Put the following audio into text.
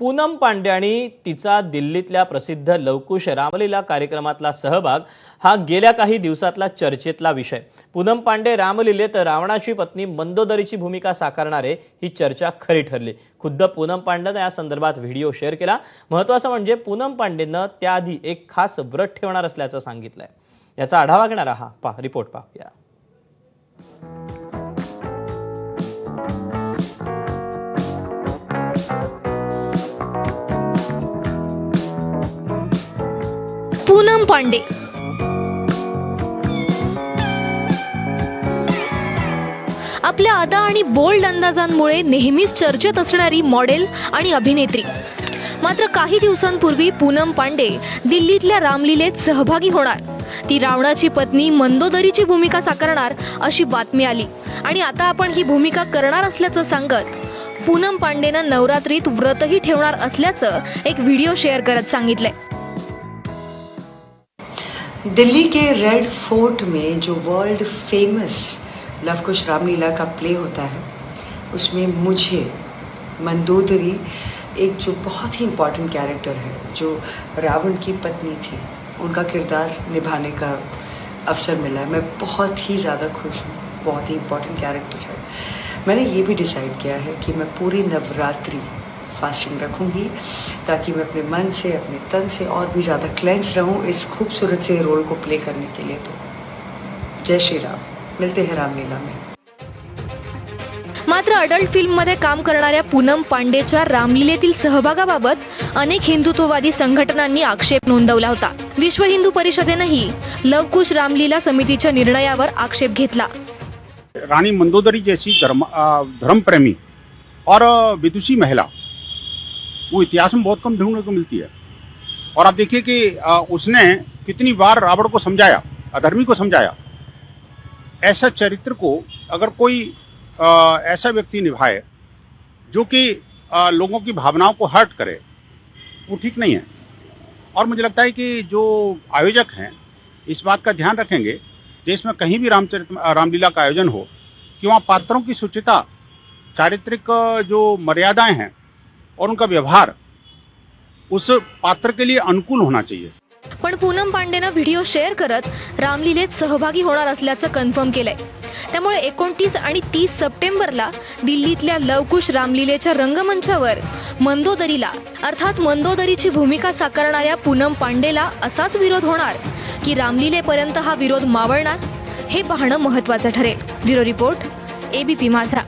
पूनम पांडे आणि तिचा दिल्लीतल्या प्रसिद्ध लवकुश रामलीला कार्यक्रमातला सहभाग हा गेल्या काही दिवसातला चर्चेतला विषय. पूनम पांडे रामलीलेत रावणाची पत्नी मंदोदरीची भूमिका साकारणारे ही चर्चा खरी ठरली. खुद्द पूनम पांडेनं या संदर्भात व्हिडिओ शेअर केला. महत्वाचं म्हणजे पूनम पांडेनं त्याआधी एक खास व्रत ठेवणार असल्याचं सांगितलंय. याचा आढावा घेणारा हा पा रिपोर्ट पाहूया. पांडे. आपल्या अदा आणि बोल्ड अंदाजांमुळे नेहमीच चर्चेत असणारी मॉडेल आणि अभिनेत्री. मात्र काही दिवसांपूर्वी पूनम पांडे दिल्लीतल्या रामलीलेत सहभागी होणार. ती रावणाची पत्नी मंदोदरीची भूमिका साकारणार अशी बातमी आली. आणि आता आपण ही भूमिका करणार असल्याचं सांगत पूनम पांडेनं नवरात्रीत व्रतही ठेवणार असल्याचं एक व्हिडिओ शेअर करत सांगितलंय. दिल्ली के रेड फोर्ट में जो वर्ल्ड फ़ेमस लव कुश रामलीला का प्ले होता है, उसमें मुझे मंदोदरी एक जो बहुत ही इम्पोर्टेंट कैरेक्टर है, जो रावण की पत्नी थी, उनका किरदार निभाने का अवसर मिला। मैं बहुत ही ज़्यादा खुश हूँ, बहुत ही इम्पोर्टेंट कैरेक्टर है। मैंने ये भी डिसाइड किया है कि मैं पूरी नवरात्रि फास्टिंग रखूंगी ताकि मैं अपने मन से अपने तन से और भी ज़्यादा क्लेंस रहूं इस खूबसूरत से रोल को प्ले करने के लिए तो। जय श्री राम। मिलते हैं रामलीला में। मात्र अडल्ट फिल्ममध्ये काम करणाऱ्या पूनम पांडेच्या रामलीलेतील सहभागाबाबत अनेक हिंदुत्ववादी संघटनांनी आक्षेप नोंदवला होता. विश्व हिंदू परिषदेनंही लवकुश रामलीला समितीच्या निर्णयावर आक्षेप घेतला. रानी मंदोदरी जैसी धर्म अ, धर्म प्रेमी और विदुषी महिला वो इतिहास में बहुत कम ढूँढने को मिलती है। और आप देखिए कि उसने कितनी बार रावण को समझाया, अधर्मी को समझाया। ऐसा चरित्र को अगर कोई ऐसा व्यक्ति निभाए, जो कि लोगों की भावनाओं को हर्ट करे, वो ठीक नहीं है। और मुझे लगता है कि जो आयोजक हैं, इस बात का ध्यान रखेंगे, देश में कहीं भी रामचरित रामलीला का आयोजन हो, कि वहाँ पात्रों की सुचिता, चारित्रिक, जो मर्यादाएँ हैं और उनका व्यवहार उस पात्र के लिए अनुकूल होना चाहिए। पण पूनम पांडेनं व्हिडिओ शेअर करत रामलीलेत सहभागी होणार असल्याचं कन्फर्म केलंय. त्यामुळे एकोणतीस आणि तीस सप्टेंबरला दिल्लीतल्या लवकुश रामलीलेच्या रंगमंचावर मंदोदरीला अर्थात मंदोदरीची भूमिका साकारणाऱ्या पूनम पांडेला असाच विरोध होणार की रामलीलेपर्यंत हा विरोध मावळणार? हे पाहणं महत्वाचं ठरेल. ब्युरो रिपोर्ट एबीपी माझा.